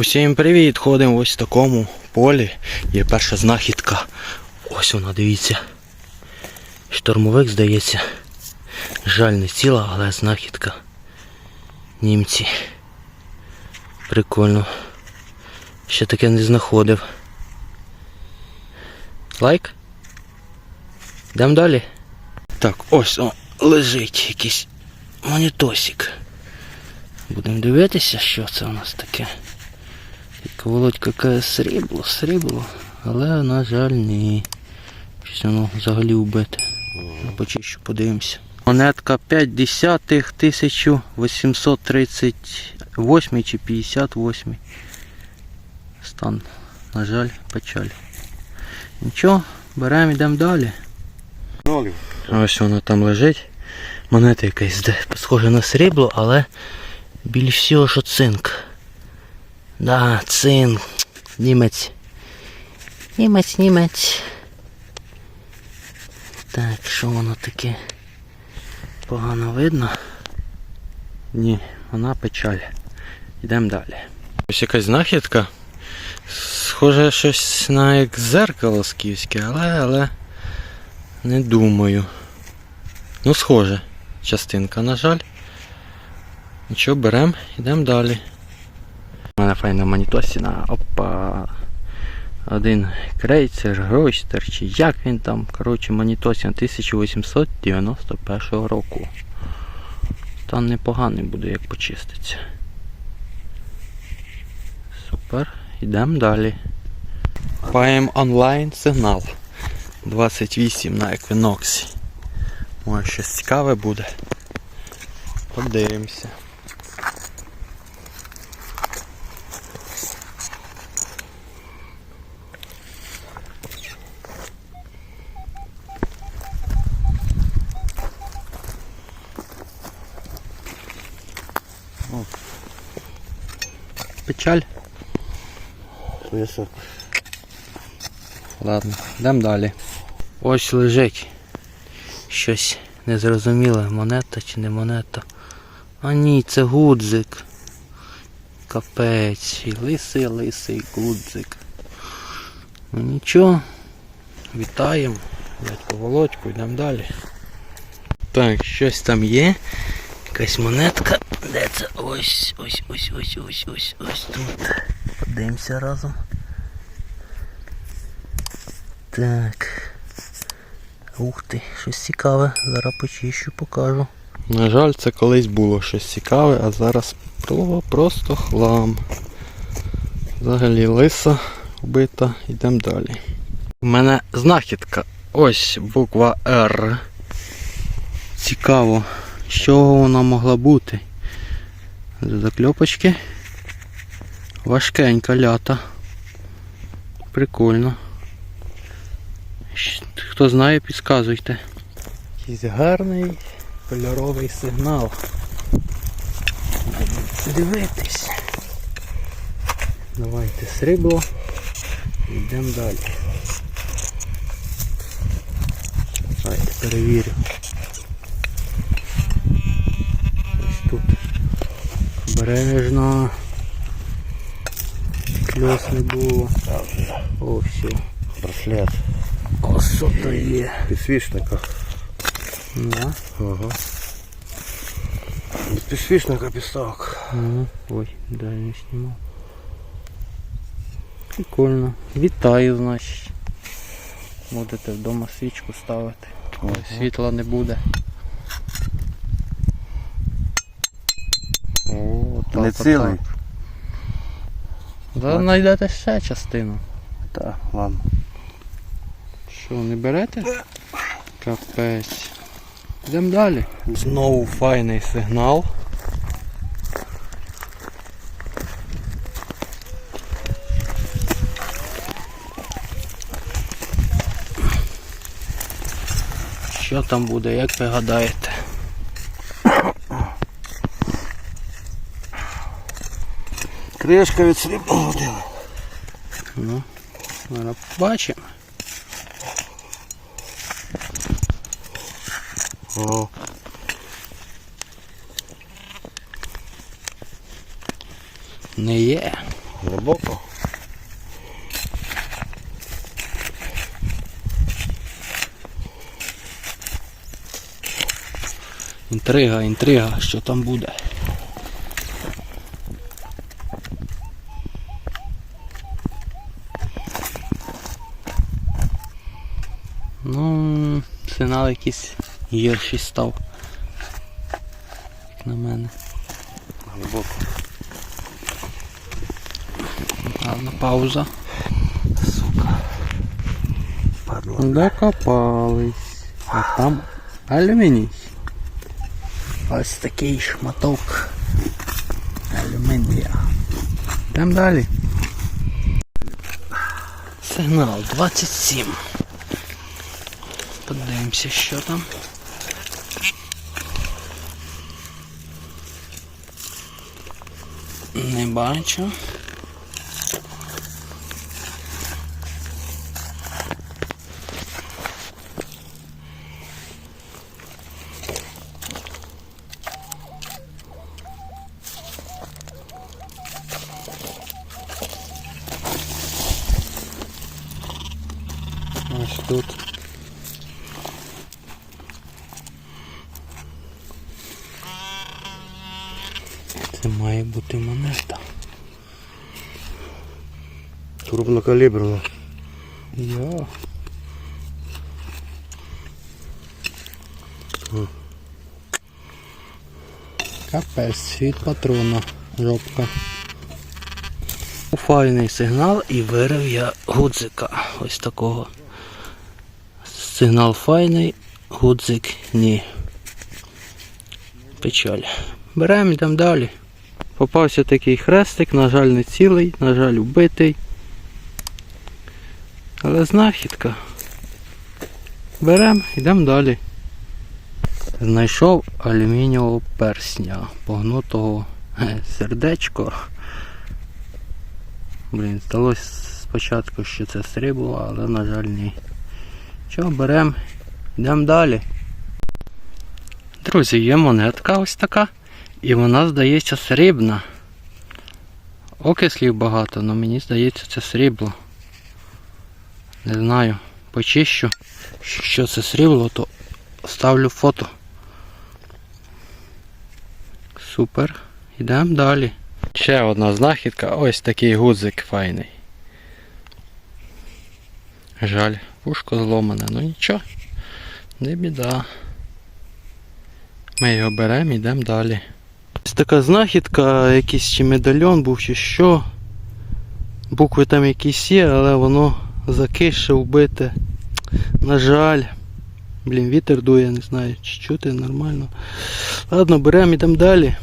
Усім привіт! Ходимо ось в такому полі. Є перша знахідка. Ось вона, дивіться. Штурмовик, здається. Жаль, не ціла, але знахідка. Німці. Прикольно. Ще таке не знаходив. Лайк? Йдемо далі. Так, ось о, лежить якийсь монітосик. Будемо дивитися, що це у нас таке. Володька каже срібло, срібло, але, на жаль, ні. Щось воно взагалі вбите. Почищу, подивимося. Монетка 5 десятих 1838 чи 58. Стан, на жаль, печаль. Нічого, беремо, йдемо далі. Ось воно там лежить. Монета якась схожа на срібло, але більш всього, що цинк. Да, цинк. Німець. Німець, німець. Так, що воно таке? Погано видно? Ні, вона печаль. Йдемо далі. Ось якась знахідка. Схоже щось на як зеркало скіфське, але, але не думаю. Ну, схоже. Частинка, на жаль. Нічого, беремо, йдемо далі. У мене файна монітосіна. Опа. Один крейцер, гройстер, чи як він там. Коротше, монітосіна 1891 року. Там непоганий буде, як почиститься. Супер. Йдемо далі. Паємо онлайн сигнал. 28 на еквіноксі. Може щось цікаве буде. Подивимося. Печаль. Висок. Ладно, йдемо далі. Ось лежить. Щось незрозуміле, монета чи не монета. А ні, це гудзик. Капець. Лисий, лисий гудзик. Ну нічого. Вітаємо. Дядько Володьку, йдемо далі. Так, щось там є. Якась монетка. Де це? Ось, ось, ось, ось, ось, ось, ось тут. Подивимося разом. Так. Ух ти, щось цікаве. Зараз почищу, покажу. На жаль, це колись було щось цікаве, а зараз про- просто хлам. Взагалі лиса вбита, йдемо далі. У мене знахідка. Ось буква Р. Цікаво, з чого вона могла бути. Закльопочки. Важкенька лята. Прикольно. Хто знає, підказуйте. Якийсь гарний кольоровий сигнал. Дивитись. Давайте срібло. Йдемо далі. Давайте перевірю. Ось тут. Обережно. Кльос не було. О, все. Браслет. О, що то є. Підсвічника. Да. Ага. Без підсвічника пісток. Ага. Ой, дай не знімав. Прикольно. Вітаю, значить. Будете вдома свічку ставити. Коли світла не буде. О, так, Не цілий? Зараз знайдете ще частину. Так, ладно. Що, не берете? Капець. Йдемо далі. Знову файний сигнал. Що там буде, як ви гадаєте? Кришка від срібного година. Ну, зараз побачимо. О, Не є. Глибоко. Інтрига, інтрига, що там буде. Ну, сигнал якийсь гірший став. Як на мене. Глибоко. Ладно, пауза. Падла. Докопались. А там алюміній. Ось такий шматок алюмінія. Йдемо далі. Сигнал 27. Подивимося, що там. Не бачу. Ось тут. Це має бути монета. Крупнокаліберна. Йо. Капець, від патрона жопка. Файний сигнал і вирив я гудзика. Ось такого. Сигнал файний, гудзик ні. Печаль. Беремо, йдемо далі. Попався такий хрестик, на жаль, не цілий, на жаль, вбитий. Але знахідка. Беремо, йдемо далі. Знайшов алюмінієвого персня, погнутого е, сердечко. Блін, здалося спочатку, що це срібло, але на жаль ні. Чого, беремо, йдемо далі. Друзі, є монетка ось така. І вона здається срібна. Окислів багато, але мені здається це срібло. Не знаю. Почищу. Що це срібло, то ставлю фото. Супер. Йдемо далі. Ще одна знахідка. Ось такий гудзик файний. Жаль, пушко зломане, ну нічого. Не біда. Ми його беремо йдемо далі. Ось така знахідка, якийсь чи медальон був, чи що. Букви там якісь є, але воно закише, вбите. На жаль. Блін, вітер дує, не знаю, чи чути нормально. Ладно, беремо, йдемо далі.